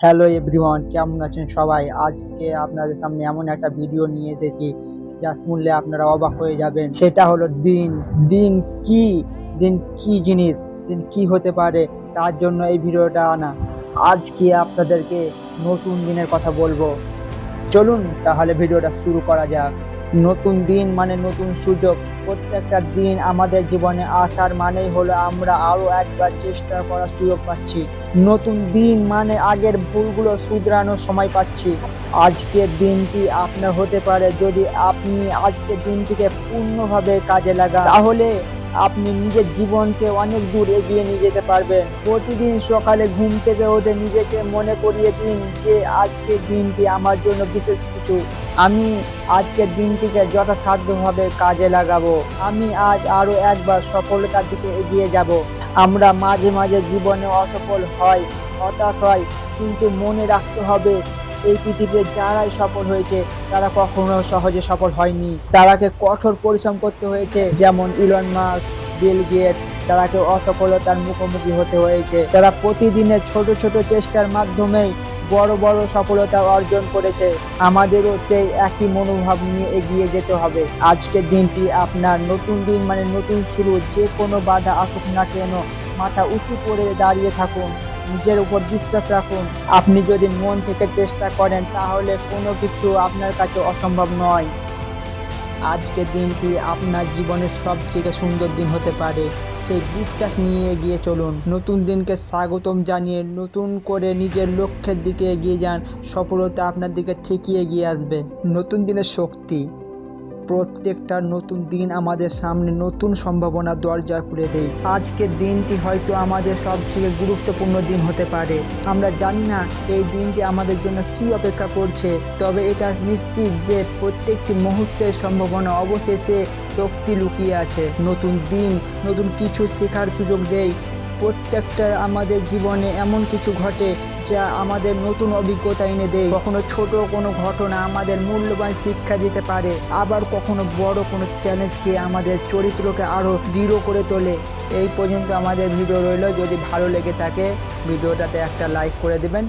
Hello everyone, কেমন আছেন সবাই? আজকে আপনাদের সামনে এমন একটা ভিডিও নিয়ে এসেছি যা শুনলে আপনারা অবাক হয়ে যাবেন। সেটা হলো দিন। দিন কি? দিন কি জিনিস? দিন কি হতে পারে? তার জন্য এই ভিডিওটা আনা। আজকে আপনাদেরকে নতুন দিনের কথা বলব। চলুন তাহলে ভিডিওটা শুরু করা যাক। নতুন দিন মানে নতুন সুযোগ। প্রত্যেকটা দিন আমাদের জীবনে আসার মানেই হলো আমরা আরও একবার চেষ্টা করার সুযোগ পাচ্ছি। নতুন দিন মানে আগের ভুলগুলো শুধরানোর সময় পাচ্ছি। আজকের দিনটি আপনার হতে পারে যদি আপনি আজকের দিনটিকে পূর্ণভাবে কাজে লাগান। তাহলে আপনি নিজের জীবনকে অনেক দূর এগিয়ে নিয়ে যেতে পারবেন। প্রতিদিন সকালে ঘুম থেকে উঠে নিজেকে মনে করিয়ে দিন যে আজকের দিনটি আমার জন্য বিশেষ কিছু। আমি আজকের দিনটিকে যথাসাধ্যভাবে কাজে লাগাবো। আমি আজ আরও একবার সফলতার দিকে এগিয়ে যাব। আমরা মাঝে মাঝে জীবনে অসফল হয় হতাশ হয় কিন্তু মনে রাখতে হবে এই পৃথিবীতে যারাই সফল হয়েছে, তারা কখনো সহজে সফল হয়নি। তারাকে কঠোর পরিশ্রম করতে হয়েছে, যেমন ইলন মার্ক বিল গেট তারাকে অসফলতার মুখোমুখি হতে হয়েছে। তারা প্রতিদিনের ছোট ছোট চেষ্টার মাধ্যমেই বড় বড় সফলতা অর্জন করেছে। আমাদেরও সেই একই মনোভাব নিয়ে এগিয়ে যেতে হবে। আজকের দিনটি আপনার নতুন দিন মানে নতুন শুরু, যে কোনো বাধা আসুক না কেন, মাথা উঁচু করে দাঁড়িয়ে থাকুন। নিজের উপর বিশ্বাস রাখুন। আপনি যদি মন থেকে চেষ্টা করেন, তাহলে কোনো কিছু আপনার কাছে অসম্ভব নয়। আজকের দিনটি আপনার জীবনের সবথেকে সুন্দর দিন হতে পারে। সেই বিশ্বাস নিয়ে এগিয়ে চলুন। নতুন দিনকে স্বাগতম জানিয়ে নতুন করে নিজের লক্ষ্যের দিকে এগিয়ে যান। সফলতা আপনার দিকে ঠিকই এগিয়ে আসবে। নতুন দিনের শক্তি। প্রত্যেকটা নতুন দিন আমাদের সামনে নতুন সম্ভাবনা দরজা খুলে দেয় আজকের দিনটি হয়তো আমাদের সবথেকে গুরুত্বপূর্ণ দিন হতে পারে। আমরা জানি না এই দিনটি আমাদের জন্য কি অপেক্ষা করছে, তবে এটা নিশ্চিত যে প্রত্যেকটি মুহূর্তের সম্ভাবনা অবশেষে শক্তি লুকিয়ে আছে। নতুন দিন, নতুন কিছু শেখার সুযোগ দেয় প্রত্যেকটা আমাদের জীবনে এমন কিছু ঘটে যা আমাদের নতুন অভিজ্ঞতা এনে দেয়। কখনো ছোট কোনো ঘটনা আমাদের মূল্যবান শিক্ষা দিতে পারে, আবার কখনো বড় কোনো চ্যালেঞ্জকে আমাদের চরিত্রকে আরও দৃঢ় করে তোলে। এই পর্যন্ত আমাদের ভিডিও রইল। যদি ভালো লেগে থাকে, ভিডিওটাতে একটা লাইক করে দেবেন।